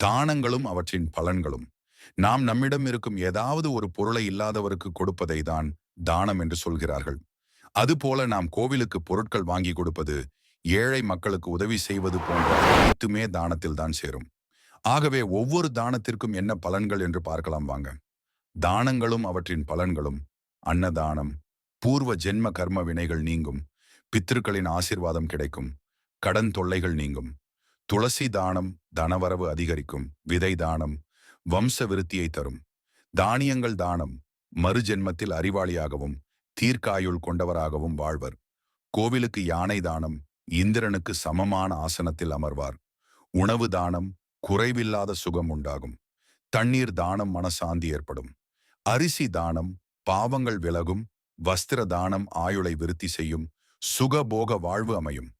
தானங்களும் அவற்றின் பலன்களும். நாம் நம்மிடம் இருக்கும் ஏதாவது ஒரு பொருளை இல்லாதவருக்கு கொடுப்பதை தான் தானம் என்று சொல்கிறார்கள். அதுபோல நாம் கோவிலுக்கு பொருட்கள் வாங்கி கொடுப்பது ஏழை மக்களுக்கு உதவி செய்வது போன்ற அனைத்துமே தானத்தில் தான் சேரும். ஆகவே ஒவ்வொரு தானத்திற்கும் என்ன பலன்கள் என்று பார்க்கலாம் வாங்க. தானங்களும் அவற்றின் பலன்களும் அன்னதானம் பூர்வ ஜென்ம கர்ம வினைகள் நீங்கும் பித்திருக்களின் ஆசிர்வாதம் கிடைக்கும் கடன் தொல்லைகள் நீங்கும் துளசி தானம் தனவரவு அதிகரிக்கும் விதை தானம் வம்ச விருத்தியை தரும். தானியங்கள் தானம் மறுஜென்மத்தில் அறிவாளியாகவும் தீர்க்காயுள் கொண்டவராகவும் வாழ்வர். கோவிலுக்கு யானை தானம் இந்திரனுக்கு சமமான ஆசனத்தில் அமர்வார். உணவு தானம் குறைவில்லாத சுகம் உண்டாகும். தண்ணீர் தானம் மனசாந்தி ஏற்படும். அரிசி தானம் பாவங்கள் விலகும் வஸ்திர தானம் ஆயுளை விருத்தி செய்யும் சுகபோக வாழ்வு அமையும்.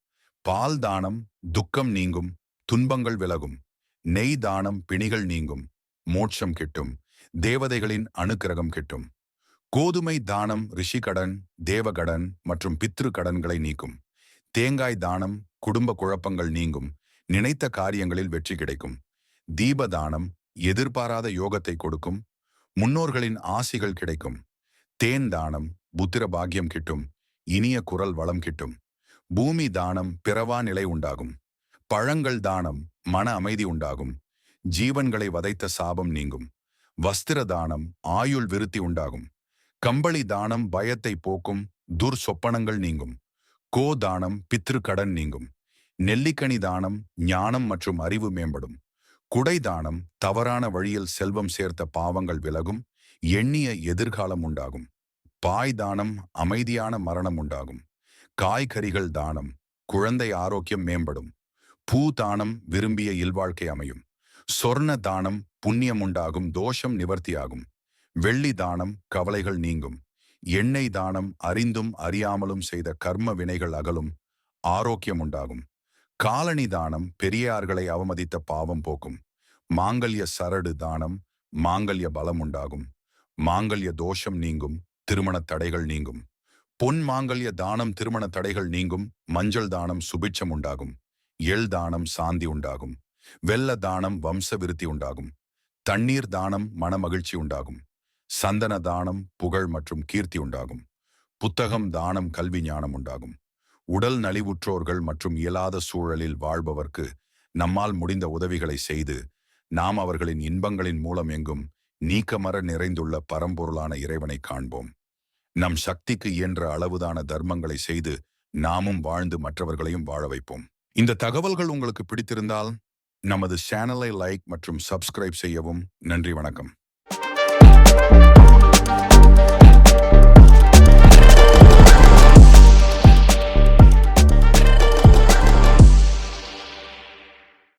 பால் தானம் துக்கம் நீங்கும் துன்பங்கள் விலகும். நெய் தானம் பிணிகள் நீங்கும். மோட்சம் கிட்டும். தேவதைகளின் அனுக்கிரகம் கிட்டும். கோதுமை தானம் ரிஷிகடன் தேவகடன் மற்றும் பித்ரு கடன்களை நீக்கும். தேங்காய் தானம் குடும்ப குழப்பங்கள் நீங்கும். நினைத்த காரியங்களில் வெற்றி கிடைக்கும். தீப தானம் எதிர்பாராத யோகத்தை கொடுக்கும். முன்னோர்களின் ஆசிகள் கிடைக்கும். தேன் தானம் புத்திர பாக்கியம் கிட்டும். இனிய குரல் வளம் கிட்டும். பூமி தானம் பிறவா நிலை உண்டாகும். பழங்கள் தானம் மன அமைதி உண்டாகும். ஜீவன்களை வதைத்த சாபம் நீங்கும். வஸ்திர தானம் ஆயுள் விருத்தி உண்டாகும். கம்பளி தானம் பயத்தை போக்கும் துர் சொப்பனங்கள் நீங்கும். கோ தானம் பித்ரு கடன் நீங்கும். நெல்லிக்கனி தானம் ஞானம் மற்றும் அறிவு மேம்படும். குடை தானம் தவறான வழியில் செல்வம் சேர்த்த பாவங்கள் விலகும். எண்ணிய எதிர்காலம் உண்டாகும். பாய் தானம் அமைதியான மரணம் உண்டாகும். காய்கறிகள் தானம் குழந்தை ஆரோக்கியம் மேம்படும். பூ தானம் விரும்பிய இல்வாழ்க்கை அமையும். சொர்ண தானம் புண்ணியம் உண்டாகும் தோஷம் நிவர்த்தியாகும். வெள்ளி தானம் கவலைகள் நீங்கும். எண்ணெய் தானம் அறிந்தும் அறியாமலும் செய்த கர்ம வினைகள் அகலும் ஆரோக்கியம் உண்டாகும். காலனி தானம் பெரியார்களை அவமதித்த பாவம் போக்கும். மாங்கல்ய சரடு தானம் மாங்கல்ய பலம் உண்டாகும். மாங்கல்ய தோஷம் நீங்கும் திருமண தடைகள் நீங்கும். பொன் மாங்கல்ய தானம் திருமண தடைகள் நீங்கும் மஞ்சள் தானம் சுபிட்சம் உண்டாகும். எள் தானம் சாந்தி உண்டாகும். வெள்ள தானம் வம்ச விருத்தி உண்டாகும். தண்ணீர் தானம் மனமகிழ்ச்சி உண்டாகும். சந்தன தானம் புகழ் மற்றும் கீர்த்தி உண்டாகும். புத்தகம் தானம் கல்வி ஞானம் உண்டாகும். உடல் நலிவுற்றோர்கள் மற்றும் இயலாத சூழலில் வாழ்பவர்க்கு நம்மால் முடிந்த உதவிகளை செய்து நாம் அவர்களின் இன்பங்களின் மூலம் எங்கும் நீக்கமர நிறைந்துள்ள பரம்பொருளான இறைவனை காண்போம். நம் சக்திக்கு இயன்ற அளவுதான தர்மங்களை செய்து நாமும் வாழ்ந்து மற்றவர்களையும் வாழ வைப்போம். இந்த தகவல்கள் உங்களுக்கு பிடித்திருந்தால் நமது சேனலை லைக் மற்றும் சப்ஸ்கிரைப் செய்யவும். நன்றி வணக்கம்.